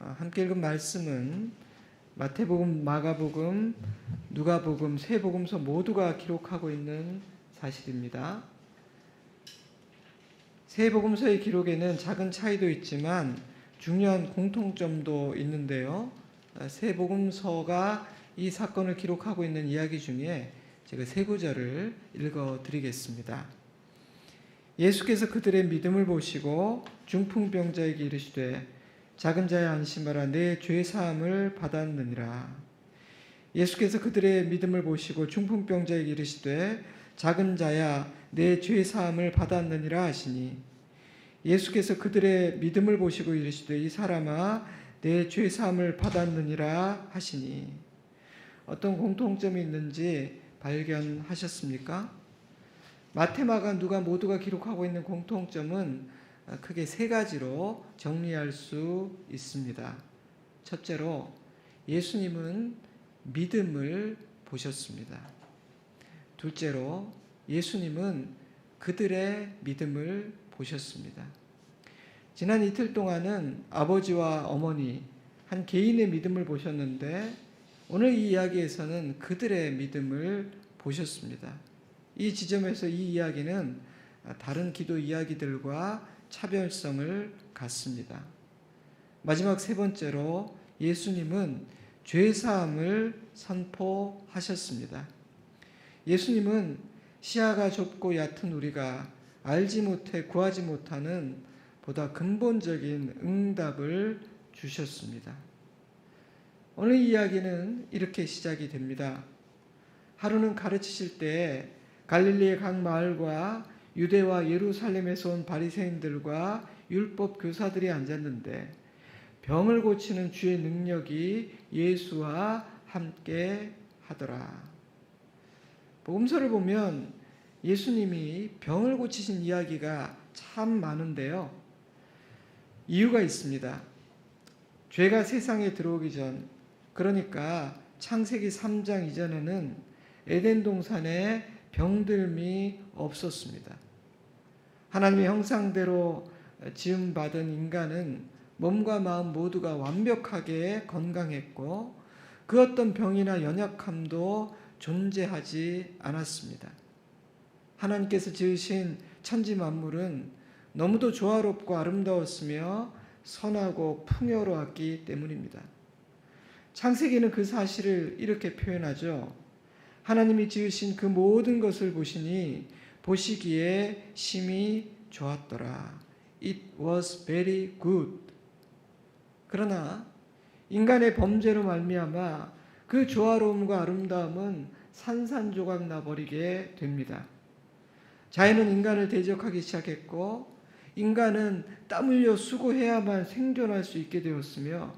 어, 함께 읽은 말씀은 마태복음, 마가복음, 누가복음, 세 복음서 모두가 기록하고 있는 사실입니다. 세 복음서의 기록에는 작은 차이도 있지만 중요한 공통점도 있는데요. 어, 세 복음서가 이 사건을 기록하고 있는 이야기 중에 제가 세 구절을 읽어 드리겠습니다. 예수께서 그들의 믿음을 보시고 중풍병자에게 이르시되 작은 자야 안심하라 내 죄 사함을 받았느니라. 예수께서 그들의 믿음을 보시고 중풍병자에게 이르시되 작은 자야 내 죄 사함을 받았느니라 하시니 예수께서 그들의 믿음을 보시고 이르시되 이 사람아 내 죄 사함을 받았느니라 하시니 어떤 공통점이 있는지 발견하셨습니까? 마테마가 누가 모두가 기록하고 있는 공통점은 크게 세 가지로 정리할 수 있습니다. 첫째로 예수님은 믿음을 보셨습니다. 둘째로 예수님은 그들의 믿음을 보셨습니다. 지난 이틀 동안은 아버지와 어머니 한 개인의 믿음을 보셨는데 오늘 이 이야기에서는 그들의 믿음을 보셨습니다. 이 지점에서 이 이야기는 다른 기도 이야기들과 차별성을 갖습니다. 마지막 세 번째로 예수님은 죄 사함을 선포하셨습니다. 예수님은 시야가 좁고 얕은 우리가 알지 못해 구하지 못하는 보다 근본적인 응답을 주셨습니다. 오늘 이야기는 이렇게 시작이 됩니다. 하루는 가르치실 때 갈릴리의 각 마을과 유대와 예루살렘에서 온 바리새인들과 율법 교사들이 앉았는데 병을 고치는 주의 능력이 예수와 함께 하더라. 복음서를 보면 예수님이 병을 고치신 이야기가 참 많은데요. 이유가 있습니다. 죄가 세상에 들어오기 전, 그러니까 창세기 3장 이전에는 에덴 동산에 병들미 없었습니다. 하나님의 형상대로 지음 받은 인간은 몸과 마음 모두가 완벽하게 건강했고 그 어떤 병이나 연약함도 존재하지 않았습니다. 하나님께서 지으신 천지 만물은 너무도 조화롭고 아름다웠으며 선하고 풍요로웠기 때문입니다. 창세기는 그 사실을 이렇게 표현하죠. 하나님이 지으신 그 모든 것을 보시니 보시기에 심히 좋았더라. It was very good. 그러나 인간의 범죄로 말미암아 그 조화로움과 아름다움은 산산조각 나버리게 됩니다. 자연은 인간을 대적하기 시작했고 인간은 땀 흘려 수고해야만 생존할 수 있게 되었으며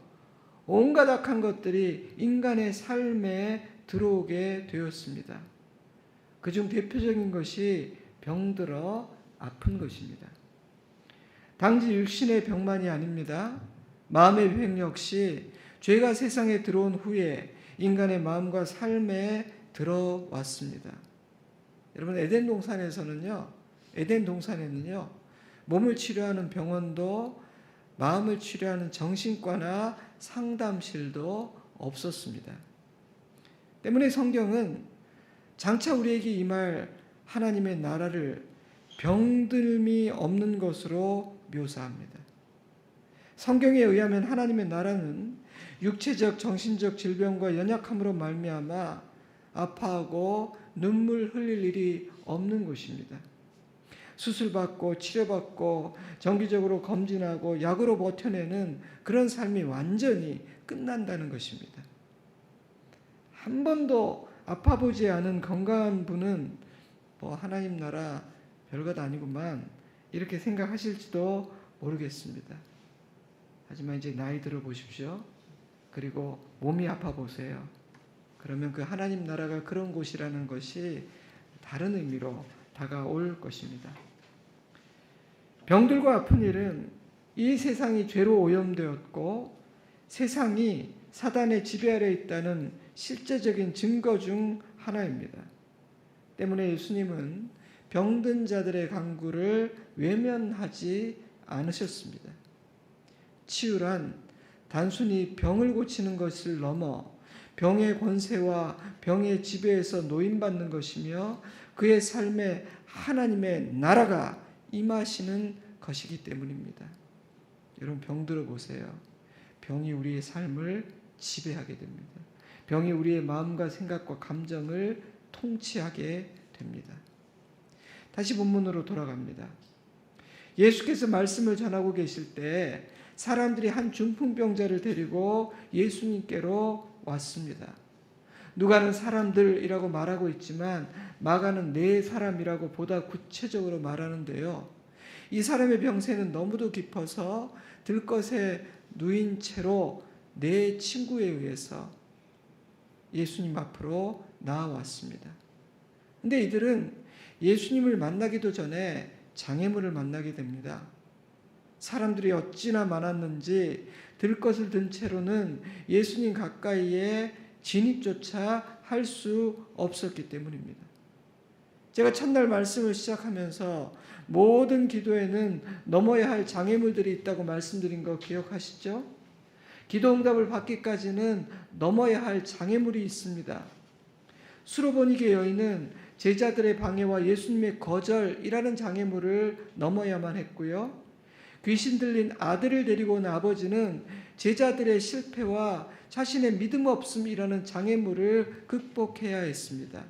온갖 악한 것들이 인간의 삶에 들어오게 되었습니다. 그중 대표적인 것이 병들어 아픈 것입니다. 단지 육신의 병만이 아닙니다. 마음의 병 역시 죄가 세상에 들어온 후에 인간의 마음과 삶에 들어왔습니다. 여러분 에덴 동산에서는요. 에덴 동산에는요. 몸을 치료하는 병원도 마음을 치료하는 정신과나 상담실도 없었습니다. 때문에 성경은 장차 우리에게 임할 하나님의 나라를 병들미 없는 것으로 묘사합니다. 성경에 의하면 하나님의 나라는 육체적 정신적 질병과 연약함으로 말미암아 아파하고 눈물 흘릴 일이 없는 것입니다. 수술받고 치료받고 정기적으로 검진하고 약으로 버텨내는 그런 삶이 완전히 끝난다는 것입니다. 한 번도 아파 보지 않은 건강한 분은 뭐 하나님 나라 별것 아니구만 이렇게 생각하실지도 모르겠습니다. 하지만 이제 나이 들어 보십시오. 그리고 몸이 아파 보세요. 그러면 그 하나님 나라가 그런 곳이라는 것이 다른 의미로 다가올 것입니다. 병들고 아픈 일은 이 세상이 죄로 오염되었고 세상이 사단의 지배 아래 있다는 실제적인 증거 중 하나입니다. 때문에 예수님은 병든 자들의 강구를 외면하지 않으셨습니다. 치유란 단순히 병을 고치는 것을 넘어 병의 권세와 병의 지배에서 노인받는 것이며 그의 삶에 하나님의 나라가 임하시는 것이기 때문입니다. 여러분 병 들어보세요. 병이 우리의 삶을 지배하게 됩니다. 병이 우리의 마음과 생각과 감정을 통치하게 됩니다. 다시 본문으로 돌아갑니다. 예수께서 말씀을 전하고 계실 때 사람들이 한 중풍병자를 데리고 예수님께로 왔습니다. 누가는 사람들이라고 말하고 있지만 마가는 네 사람이라고 보다 구체적으로 말하는데요. 이 사람의 병세는 너무도 깊어서 들것에 누인 채로 네 친구에 의해서 예수님 앞으로 나와왔습니다. 근데 이들은 예수님을 만나기도 전에 장애물을 만나게 됩니다. 사람들이 어찌나 많았는지 들 것을 든 채로는 예수님 가까이에 진입조차 할 수 없었기 때문입니다. 제가 첫날 말씀을 시작하면서 모든 기도에는 넘어야 할 장애물들이 있다고 말씀드린 거 기억하시죠? 기도 응답을 받기까지는 넘어야 할 장애물이 있습니다. 수로보니게 여인은 제자들의 방해와 예수님의 거절이라는 장애물을 넘어야만 했고요. 귀신 들린 아들을 데리고 온 아버지는 제자들의 실패와 자신의 믿음 없음이라는 장애물을 극복해야 했습니다.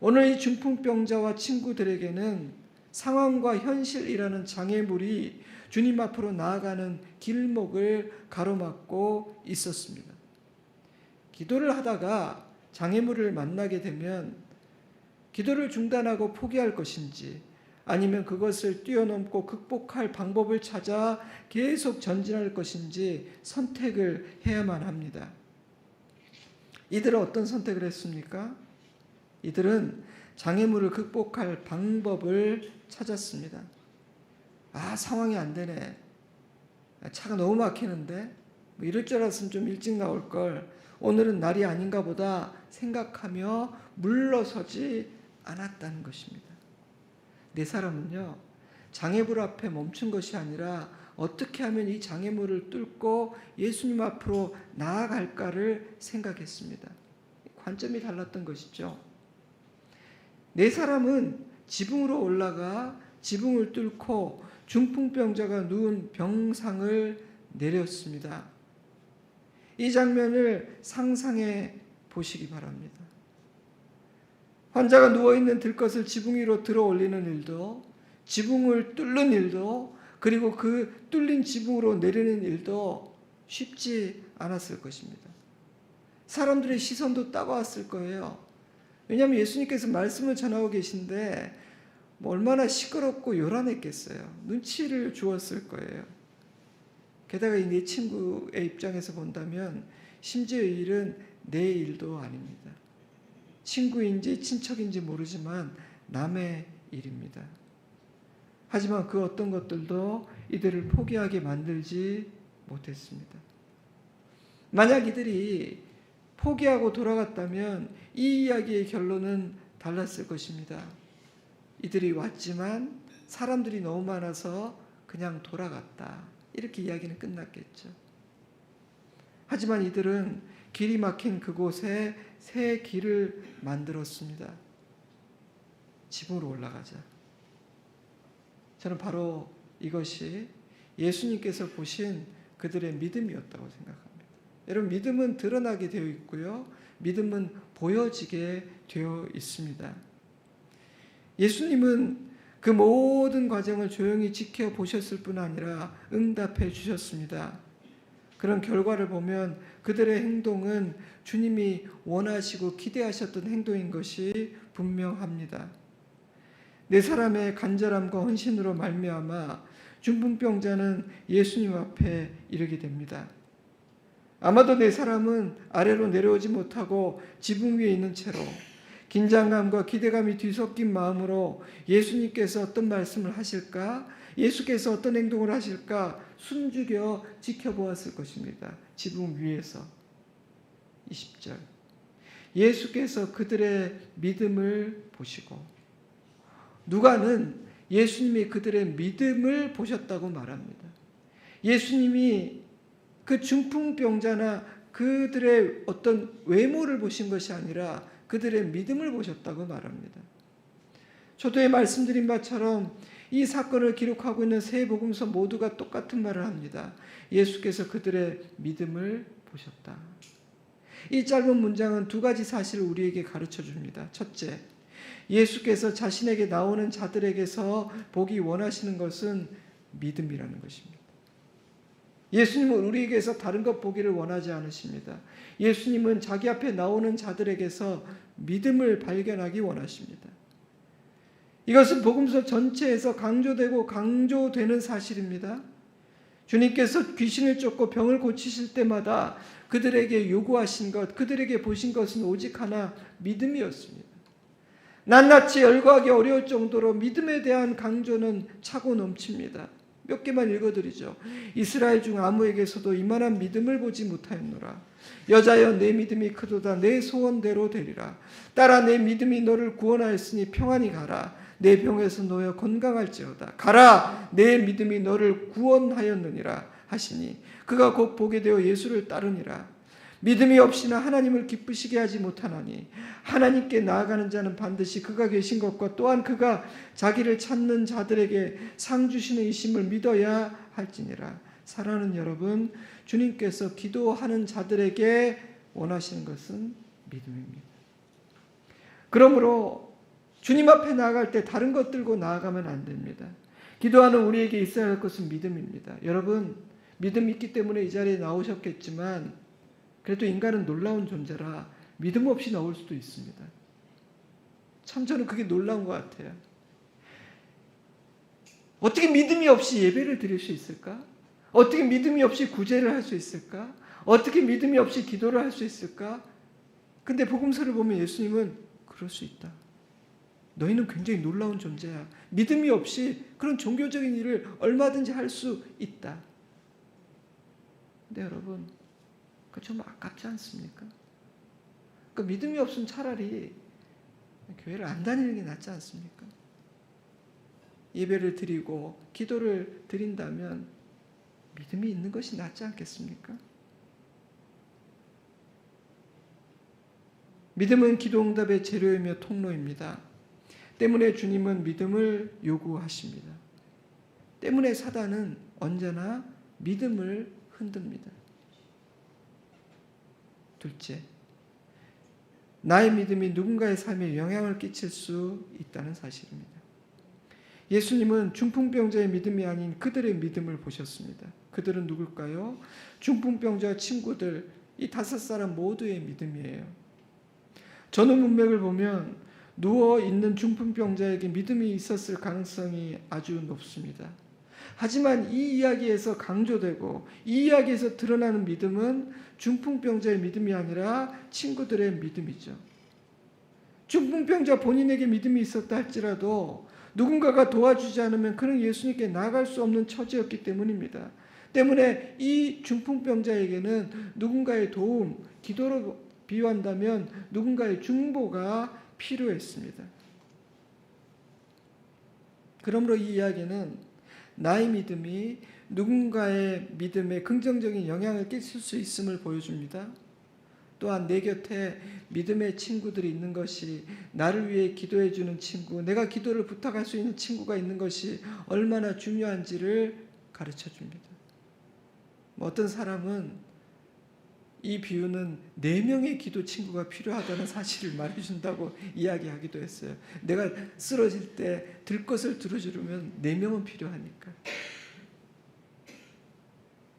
오늘 이 중풍병자와 친구들에게는 상황과 현실이라는 장애물이 주님 앞으로 나아가는 길목을 가로막고 있었습니다. 기도를 하다가 장애물을 만나게 되면 기도를 중단하고 포기할 것인지 아니면 그것을 뛰어넘고 극복할 방법을 찾아 계속 전진할 것인지 선택을 해야만 합니다. 이들은 어떤 선택을 했습니까? 이들은 장애물을 극복할 방법을 찾았습니다. 아, 상황이 안 되네. 차가 너무 막히는데. 뭐 이럴 줄 알았으면 좀 일찍 나올 걸. 오늘은 날이 아닌가 보다 생각하며 물러서지 않았다는 것입니다. 네 사람은요, 장애물 앞에 멈춘 것이 아니라 어떻게 하면 이 장애물을 뚫고 예수님 앞으로 나아갈까를 생각했습니다. 관점이 달랐던 것이죠. 네 사람은 지붕으로 올라가 지붕을 뚫고 중풍병자가 누운 병상을 내렸습니다. 이 장면을 상상해 보시기 바랍니다. 환자가 누워있는 들것을 지붕 위로 들어 올리는 일도, 지붕을 뚫는 일도, 그리고 그 뚫린 지붕으로 내리는 일도 쉽지 않았을 것입니다. 사람들의 시선도 따가웠을 거예요. 왜냐하면 예수님께서 말씀을 전하고 계신데 뭐 얼마나 시끄럽고 요란했겠어요. 눈치를 주었을 거예요. 게다가 이네 친구의 입장에서 본다면 심지어 이 일은 내 일도 아닙니다. 친구인지 친척인지 모르지만 남의 일입니다. 하지만 그 어떤 것들도 이들을 포기하게 만들지 못했습니다. 만약 이들이 포기하고 돌아갔다면 이 이야기의 결론은 달랐을 것입니다. 이들이 왔지만 사람들이 너무 많아서 그냥 돌아갔다. 이렇게 이야기는 끝났겠죠. 하지만 이들은 길이 막힌 그곳에 새 길을 만들었습니다. 집으로 올라가자. 저는 바로 이것이 예수님께서 보신 그들의 믿음이었다고 생각합니다. 여러분, 믿음은 드러나게 되어 있고요. 믿음은 보여지게 되어 있습니다. 예수님은 그 모든 과정을 조용히 지켜보셨을 뿐 아니라 응답해 주셨습니다. 그런 결과를 보면 그들의 행동은 주님이 원하시고 기대하셨던 행동인 것이 분명합니다. 네 사람의 간절함과 헌신으로 말미암아 중풍병자는 예수님 앞에 이르게 됩니다. 아마도 네 사람은 아래로 내려오지 못하고 지붕 위에 있는 채로 긴장감과 기대감이 뒤섞인 마음으로 예수님께서 어떤 말씀을 하실까? 예수께서 어떤 행동을 하실까? 숨죽여 지켜보았을 것입니다. 지붕 위에서. 20절. 예수께서 그들의 믿음을 보시고, 누가는 예수님이 그들의 믿음을 보셨다고 말합니다. 예수님이 그 중풍병자나 그들의 어떤 외모를 보신 것이 아니라 그들의 믿음을 보셨다고 말합니다. 초도에 말씀드린 바처럼 이 사건을 기록하고 있는 세 복음서 모두가 똑같은 말을 합니다. 예수께서 그들의 믿음을 보셨다. 이 짧은 문장은 두 가지 사실을 우리에게 가르쳐 줍니다. 첫째, 예수께서 자신에게 나오는 자들에게서 보기 원하시는 것은 믿음이라는 것입니다. 예수님은 우리에게서 다른 것 보기를 원하지 않으십니다. 예수님은 자기 앞에 나오는 자들에게서 믿음을 발견하기 원하십니다. 이것은 복음서 전체에서 강조되고 강조되는 사실입니다. 주님께서 귀신을 쫓고 병을 고치실 때마다 그들에게 요구하신 것, 그들에게 보신 것은 오직 하나 믿음이었습니다. 낱낱이 열거하기 어려울 정도로 믿음에 대한 강조는 차고 넘칩니다. 몇 개만 읽어드리죠. 이스라엘 중 아무에게서도 이만한 믿음을 보지 못하였노라. 여자여 내 믿음이 크도다 내 소원대로 되리라. 딸아 내 믿음이 너를 구원하였으니 평안히 가라. 내 병에서 놓여 건강할지어다. 가라 내 믿음이 너를 구원하였느니라 하시니 그가 곧 보게 되어 예수를 따르니라. 믿음이 없이나 하나님을 기쁘시게 하지 못하나니 하나님께 나아가는 자는 반드시 그가 계신 것과 또한 그가 자기를 찾는 자들에게 상 주시는 이심을 믿어야 할지니라. 사랑하는 여러분, 주님께서 기도하는 자들에게 원하시는 것은 믿음입니다. 그러므로 주님 앞에 나아갈 때 다른 것 들고 나아가면 안 됩니다. 기도하는 우리에게 있어야 할 것은 믿음입니다. 여러분, 믿음이 있기 때문에 이 자리에 나오셨겠지만 그래도 인간은 놀라운 존재라 믿음 없이 나올 수도 있습니다. 참 저는 그게 놀라운 것 같아요. 어떻게 믿음이 없이 예배를 드릴 수 있을까? 어떻게 믿음이 없이 구제를 할 수 있을까? 어떻게 믿음이 없이 기도를 할 수 있을까? 근데 복음서를 보면 예수님은 그럴 수 있다. 너희는 굉장히 놀라운 존재야. 믿음이 없이 그런 종교적인 일을 얼마든지 할 수 있다. 근데 여러분, 그좀 아깝지 않습니까? 그 믿음이 없으면 차라리 교회를 안 다니는 게 낫지 않습니까? 예배를 드리고 기도를 드린다면 믿음이 있는 것이 낫지 않겠습니까? 믿음은 기도 응답의 재료이며 통로입니다. 때문에 주님은 믿음을 요구하십니다. 때문에 사단은 언제나 믿음을 흔듭니다. 둘째, 나의 믿음이 누군가의 삶에 영향을 끼칠 수 있다는 사실입니다. 예수님은 중풍병자의 믿음이 아닌 그들의 믿음을 보셨습니다. 그들은 누굴까요? 중풍병자 친구들, 이 다섯 사람 모두의 믿음이에요. 전후 문맥을 보면 누워 있는 중풍병자에게 믿음이 있었을 가능성이 아주 높습니다. 하지만 이 이야기에서 강조되고 이 이야기에서 드러나는 믿음은 중풍병자의 믿음이 아니라 친구들의 믿음이죠. 중풍병자 본인에게 믿음이 있었다 할지라도 누군가가 도와주지 않으면 그는 예수님께 나갈 수 없는 처지였기 때문입니다. 때문에 이 중풍병자에게는 누군가의 도움, 기도로 비유한다면 누군가의 중보가 필요했습니다. 그러므로 이 이야기는 나의 믿음이 누군가의 믿음에 긍정적인 영향을 끼칠 수 있음을 보여줍니다. 또한 내 곁에 믿음의 친구들이 있는 것이 나를 위해 기도해 주는 친구, 내가 기도를 부탁할 수 있는 친구가 있는 것이 얼마나 중요한지를 가르쳐 줍니다. 뭐 어떤 사람은 이 비유는 네 명의 기도 친구가 필요하다는 사실을 말해준다고 이야기하기도 했어요. 내가 쓰러질 때 들 것을 들어주려면 네 명은 필요하니까.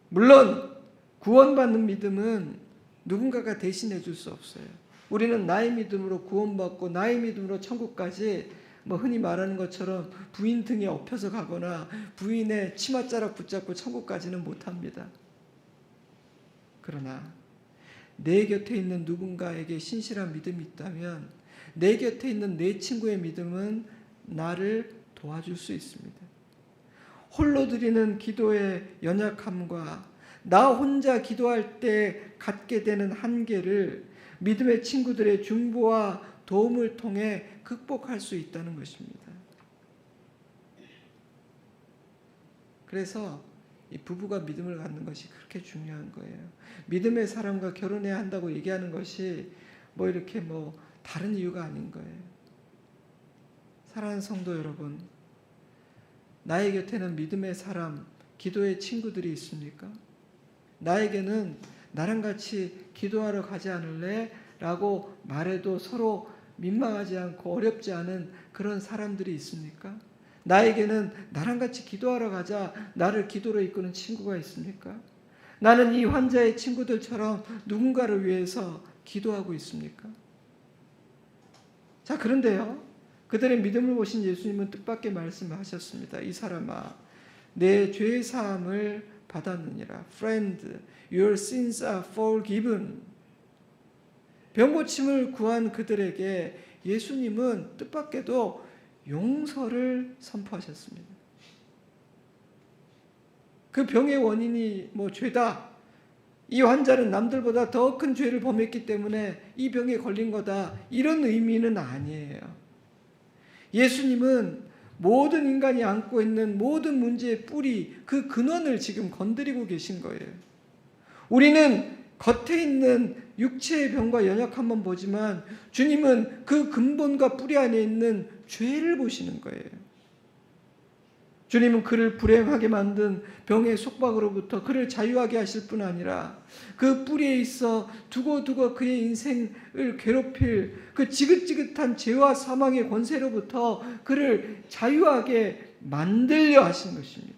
물론 구원받는 믿음은 누군가가 대신해 줄 수 없어요. 우리는 나의 믿음으로 구원받고 나의 믿음으로 천국까지 뭐 흔히 말하는 것처럼 부인 등에 업혀서 가거나 부인의 치맛자락 붙잡고 천국까지는 못합니다. 그러나 내 곁에 있는 누군가에게 신실한 믿음이 있다면 내 곁에 있는 내 친구의 믿음은 나를 도와줄 수 있습니다. 홀로 드리는 기도의 연약함과 나 혼자 기도할 때 갖게 되는 한계를 믿음의 친구들의 중보와 도움을 통해 극복할 수 있다는 것입니다. 그래서 이 부부가 믿음을 갖는 것이 그렇게 중요한 거예요. 믿음의 사람과 결혼해야 한다고 얘기하는 것이 뭐 이렇게 뭐 다른 이유가 아닌 거예요. 사랑하는 성도 여러분, 나의 곁에는 믿음의 사람, 기도의 친구들이 있습니까? 나에게는 나랑 같이 기도하러 가지 않을래? 라고 말해도 서로 민망하지 않고 어렵지 않은 그런 사람들이 있습니까? 나에게는 나랑 같이 기도하러 가자, 나를 기도로 이끄는 친구가 있습니까? 나는 이 환자의 친구들처럼 누군가를 위해서 기도하고 있습니까? 자, 그런데요. 그들의 믿음을 보신 예수님은 뜻밖의 말씀하셨습니다. 이 사람아, 내 죄 사함을 받았느니라. Friend, your sins are forgiven. 병 고침을 구한 그들에게 예수님은 뜻밖에도 용서를 선포하셨습니다. 그 병의 원인이 뭐 죄다. 이 환자는 남들보다 더 큰 죄를 범했기 때문에 이 병에 걸린 거다. 이런 의미는 아니에요. 예수님은 모든 인간이 안고 있는 모든 문제의 뿌리, 그 근원을 지금 건드리고 계신 거예요. 우리는 겉에 있는 육체의 병과 연약함만 보지만 주님은 그 근본과 뿌리 안에 있는 죄를 보시는 거예요. 주님은 그를 불행하게 만든 병의 속박으로부터 그를 자유하게 하실 뿐 아니라 그 뿌리에 있어 두고두고 그의 인생을 괴롭힐 그 지긋지긋한 죄와 사망의 권세로부터 그를 자유하게 만들려 하신 것입니다.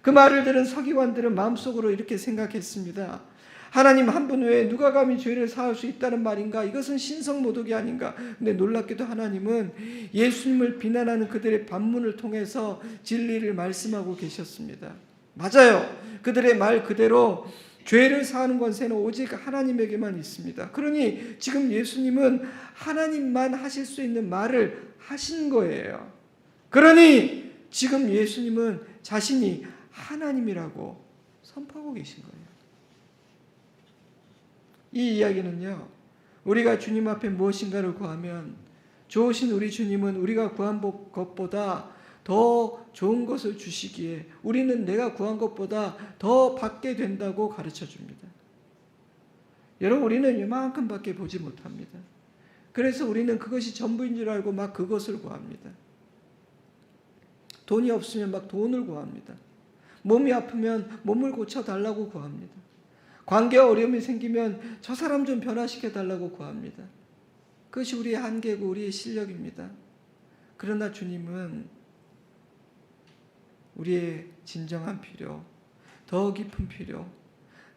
그 말을 들은 서기관들은 마음속으로 이렇게 생각했습니다. 하나님 한 분 외에 누가 감히 죄를 사할 수 있다는 말인가? 이것은 신성 모독이 아닌가? 근데 놀랍게도 하나님은 예수님을 비난하는 그들의 반문을 통해서 진리를 말씀하고 계셨습니다. 맞아요. 그들의 말 그대로 죄를 사하는 권세는 오직 하나님에게만 있습니다. 그러니 지금 예수님은 하나님만 하실 수 있는 말을 하신 거예요. 그러니 지금 예수님은 자신이 하나님이라고 선포하고 계신 거예요. 이 이야기는요, 우리가 주님 앞에 무엇인가를 구하면 좋으신 우리 주님은 우리가 구한 것보다 더 좋은 것을 주시기에 우리는 내가 구한 것보다 더 받게 된다고 가르쳐 줍니다. 여러분, 우리는 이만큼밖에 보지 못합니다. 그래서 우리는 그것이 전부인 줄 알고 막 그것을 구합니다. 돈이 없으면 막 돈을 구합니다. 몸이 아프면 몸을 고쳐달라고 구합니다. 관계 어려움이 생기면 저 사람 좀 변화시켜 달라고 구합니다. 그것이 우리의 한계고 우리의 실력입니다. 그러나 주님은 우리의 진정한 필요, 더 깊은 필요,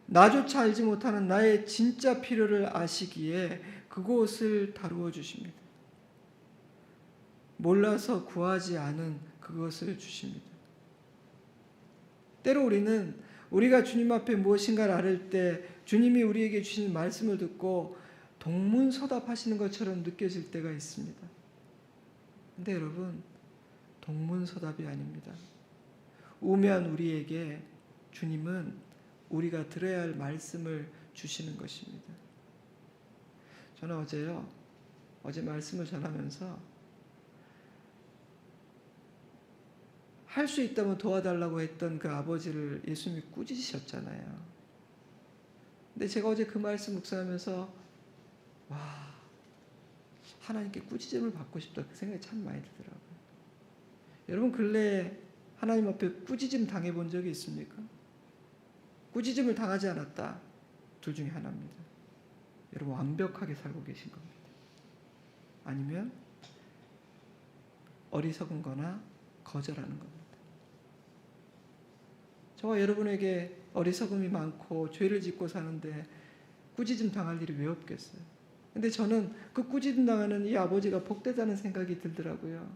나조차 알지 못하는 나의 진짜 필요를 아시기에 그곳을 다루어 주십니다. 몰라서 구하지 않은 그것을 주십니다. 때로 우리는 우리가 주님 앞에 무엇인가를 아를 때 주님이 우리에게 주신 말씀을 듣고 동문서답하시는 것처럼 느껴질 때가 있습니다. 근데 여러분, 동문서답이 아닙니다. 우면 우리에게 주님은 우리가 들어야 할 말씀을 주시는 것입니다. 저는 어제요, 어제 말씀을 전하면서 할 수 있다면 도와달라고 했던 그 아버지를 예수님이 꾸짖으셨잖아요. 근데 제가 어제 그 말씀 묵상하면서 와 하나님께 꾸짖음을 받고 싶다 그 생각이 참 많이 들더라고요. 여러분 근래 하나님 앞에 꾸짖음 당해본 적이 있습니까? 꾸짖음을 당하지 않았다. 둘 중에 하나입니다. 여러분 완벽하게 살고 계신 겁니다. 아니면 어리석은 거나 거절하는 겁니다. 저와 여러분에게 어리석음이 많고 죄를 짓고 사는데 꾸짖음 당할 일이 왜 없겠어요? 근데 저는 그 꾸짖음 당하는 이 아버지가 복되다는 생각이 들더라고요.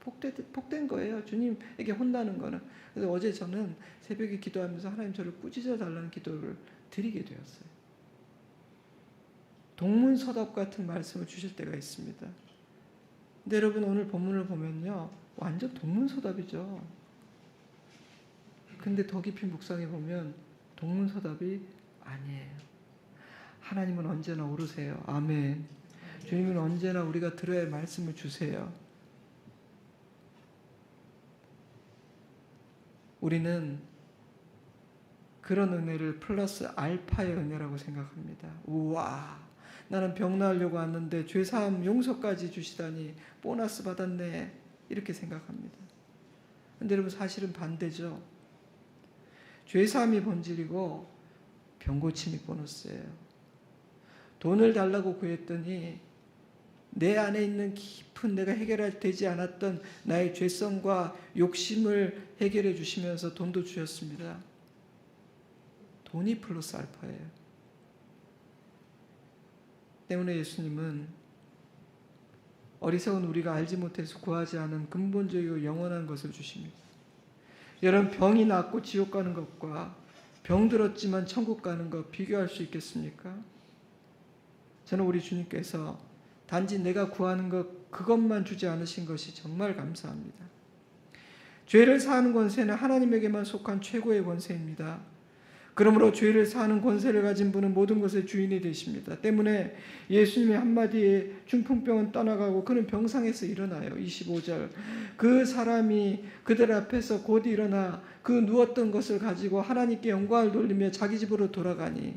복되, 복된 거예요. 주님에게 혼나는 거는. 그래서 어제 저는 새벽에 기도하면서 하나님 저를 꾸짖어 달라는 기도를 드리게 되었어요. 동문서답 같은 말씀을 주실 때가 있습니다. 근데 여러분 오늘 본문을 보면요. 완전 동문서답이죠. 근데 더 깊이 묵상해 보면 동문서답이 아니에요. 하나님은 언제나 오르세요. 아멘. 주님은 언제나 우리가 들어야 할 말씀을 주세요. 우리는 그런 은혜를 플러스 알파의 은혜라고 생각합니다. 우와, 나는 병 나으려고 왔는데 죄사함 용서까지 주시다니 보너스 받았네. 이렇게 생각합니다. 근데 여러분 사실은 반대죠. 죄사함이 본질이고 병고침이 보너스예요. 돈을 달라고 구했더니 내 안에 있는 깊은 내가 해결할 되지 않았던 나의 죄성과 욕심을 해결해 주시면서 돈도 주셨습니다. 돈이 플러스 알파예요. 때문에 예수님은 어리석은 우리가 알지 못해서 구하지 않은 근본적이고 영원한 것을 주십니다. 여러분 병이 낫고 지옥 가는 것과 병 들었지만 천국 가는 것 비교할 수 있겠습니까? 저는 우리 주님께서 단지 내가 구하는 것 그것만 주지 않으신 것이 정말 감사합니다. 죄를 사하는 권세는 하나님에게만 속한 최고의 권세입니다. 그러므로 죄를 사하는 권세를 가진 분은 모든 것의 주인이 되십니다. 때문에 예수님의 한마디에 중풍병은 떠나가고 그는 병상에서 일어나요. 25절. 그 사람이 그들 앞에서 곧 일어나 그 누웠던 것을 가지고 하나님께 영광을 돌리며 자기 집으로 돌아가니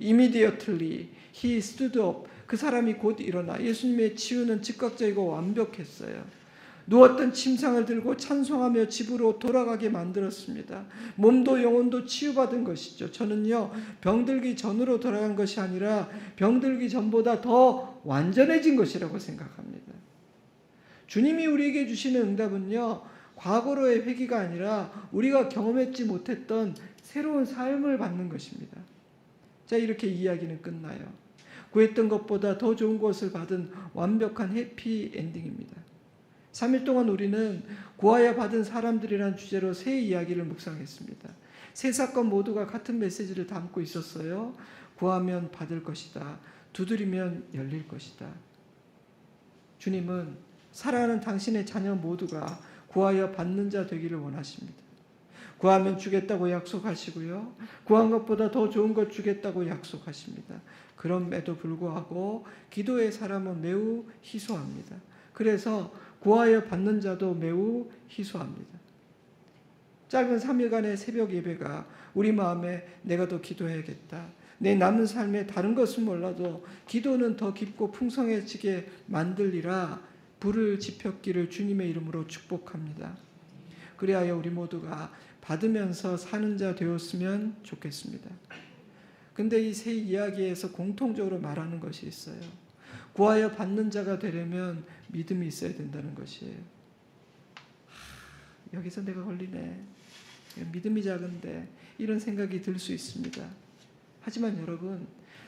immediately he stood up. 그 사람이 곧 일어나 예수님의 치유는 즉각적이고 완벽했어요. 누웠던 침상을 들고 찬송하며 집으로 돌아가게 만들었습니다. 몸도 영혼도 치유받은 것이죠. 저는요, 병들기 전으로 돌아간 것이 아니라 병들기 전보다 더 완전해진 것이라고 생각합니다. 주님이 우리에게 주시는 응답은요, 과거로의 회기가 아니라 우리가 경험했지 못했던 새로운 삶을 받는 것입니다. 자, 이렇게 이야기는 끝나요. 구했던 것보다 더 좋은 것을 받은 완벽한 해피 엔딩입니다. 3일 동안 우리는 구하여 받은 사람들이라는 주제로 세 이야기를 묵상했습니다. 세 사건 모두가 같은 메시지를 담고 있었어요. 구하면 받을 것이다. 두드리면 열릴 것이다. 주님은 사랑하는 당신의 자녀 모두가 구하여 받는 자 되기를 원하십니다. 구하면 주겠다고 약속하시고요. 구한 것보다 더 좋은 것 주겠다고 약속하십니다. 그럼에도 불구하고 기도의 사람은 매우 희소합니다. 그래서 구하여 받는 자도 매우 희소합니다. 짧은 3일간의 새벽 예배가 우리 마음에 내가 더 기도해야겠다. 내 남은 삶에 다른 것은 몰라도 기도는 더 깊고 풍성해지게 만들리라 불을 지폈기를 주님의 이름으로 축복합니다. 그리하여 우리 모두가 받으면서 사는 자 되었으면 좋겠습니다. 근데 이 세 이야기에서 공통적으로 말하는 것이 있어요. 구하여 받는 자가 되려면 믿음이 있어야 된다는 것이에요. 하, 여기서 내가 걸리네. 믿음이 작은데 이런 생각이 들 수 있습니다. 하지만 여러분,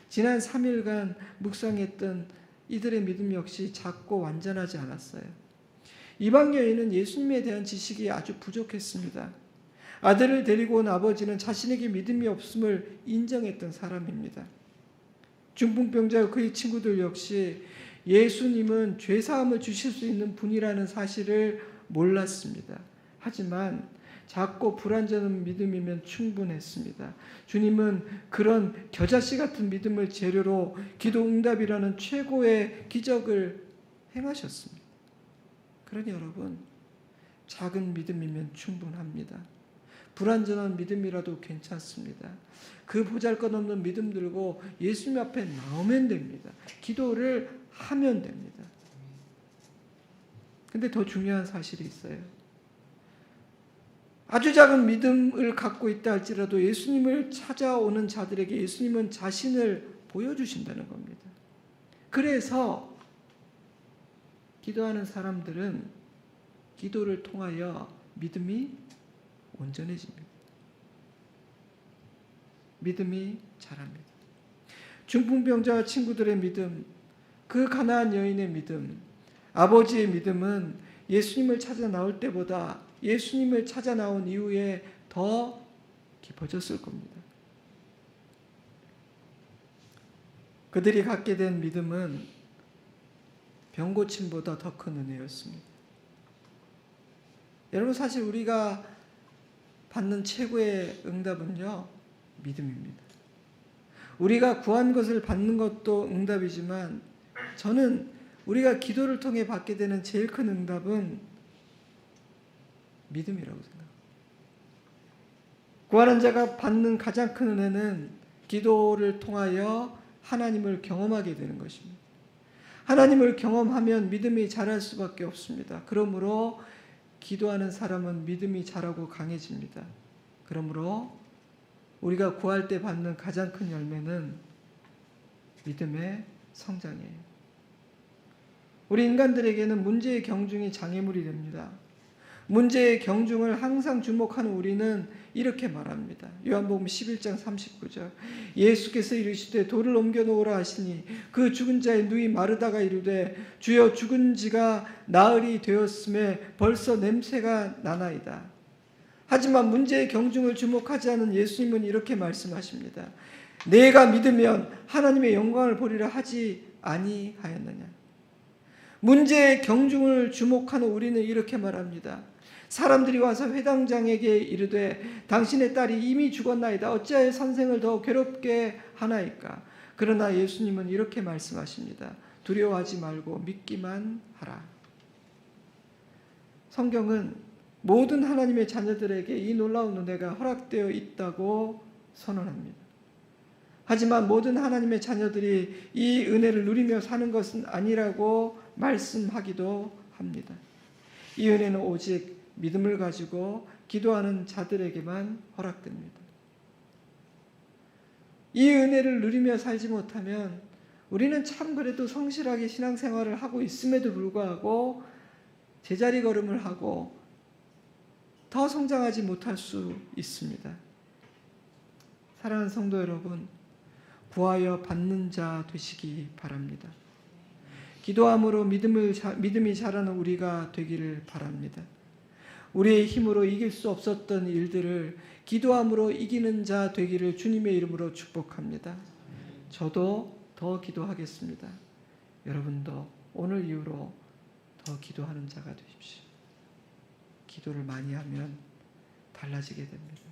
지난 3일간 묵상했던 이들의 믿음 역시 작고 완전하지 않았어요. 이방 여인은 예수님에 대한 지식이 아주 부족했습니다. 아들을 데리고 온 아버지는 자신에게 믿음이 없음을 인정했던 사람입니다. 중풍병자 그의 친구들 역시 예수님은 죄사함을 주실 수 있는 분이라는 사실을 몰랐습니다. 하지만 작고 불완전한 믿음이면 충분했습니다. 주님은 그런 겨자씨 같은 믿음을 재료로 기도 응답이라는 최고의 기적을 행하셨습니다. 그러니 여러분, 작은 믿음이면 충분합니다. 불완전한 믿음이라도 괜찮습니다. 그 보잘것없는 믿음 들고 예수님 앞에 나오면 됩니다. 기도를 하면 됩니다. 근데 더 중요한 사실이 있어요. 아주 작은 믿음을 갖고 있다 할지라도 예수님을 찾아오는 자들에게 예수님은 자신을 보여주신다는 겁니다. 그래서 기도하는 사람들은 기도를 통하여 믿음이 온전해집니다. 믿음이 자랍니다. 중풍병자와 친구들의 믿음, 그 가나안 여인의 믿음, 아버지의 믿음은 예수님을 찾아 나올 때보다 예수님을 찾아 나온 이후에 더 깊어졌을 겁니다. 그들이 갖게 된 믿음은 병 고침보다 더 큰 은혜였습니다. 여러분 사실 우리가 받는 최고의 응답은요 믿음입니다. 우리가 구한 것을 받는 것도 응답이지만 저는 우리가 기도를 통해 받게 되는 제일 큰 응답은 믿음이라고 생각합니다. 구하는 자가 받는 가장 큰 은혜는 기도를 통하여 하나님을 경험하게 되는 것입니다. 하나님을 경험하면 믿음이 자랄 수밖에 없습니다. 그러므로 기도하는 사람은 믿음이 자라고 강해집니다. 그러므로 우리가 구할 때 받는 가장 큰 열매는 믿음의 성장이에요. 우리 인간들에게는 문제의 경중이 장애물이 됩니다. 문제의 경중을 항상 주목하는 우리는 이렇게 말합니다. 요한복음 11장 39절. 예수께서 이르시되 돌을 옮겨 놓으라 하시니 그 죽은 자의 누이 마르다가 이르되 주여 죽은 지가 나흘이 되었음에 벌써 냄새가 나나이다. 하지만 문제의 경중을 주목하지 않은 예수님은 이렇게 말씀하십니다. 내가 믿으면 하나님의 영광을 보리라 하지 아니하였느냐. 문제의 경중을 주목하는 우리는 이렇게 말합니다. 사람들이 와서 회당장에게 이르되 당신의 딸이 이미 죽었나이다. 어찌하여 선생을 더 괴롭게 하나이까? 그러나 예수님은 이렇게 말씀하십니다. 두려워하지 말고 믿기만 하라. 성경은 모든 하나님의 자녀들에게 이 놀라운 은혜가 허락되어 있다고 선언합니다. 하지만 모든 하나님의 자녀들이 이 은혜를 누리며 사는 것은 아니라고 말씀하기도 합니다. 이 은혜는 오직 믿음을 가지고 기도하는 자들에게만 허락됩니다. 이 은혜를 누리며 살지 못하면 우리는 참 그래도 성실하게 신앙생활을 하고 있음에도 불구하고 제자리 걸음을 하고 더 성장하지 못할 수 있습니다. 사랑하는 성도 여러분, 구하여 받는 자 되시기 바랍니다. 기도함으로 믿음을 믿음이 자라는 우리가 되기를 바랍니다. 우리의 힘으로 이길 수 없었던 일들을 기도함으로 이기는 자 되기를 주님의 이름으로 축복합니다. 저도 더 기도하겠습니다. 여러분도 오늘 이후로 더 기도하는 자가 되십시오. 기도를 많이 하면 달라지게 됩니다.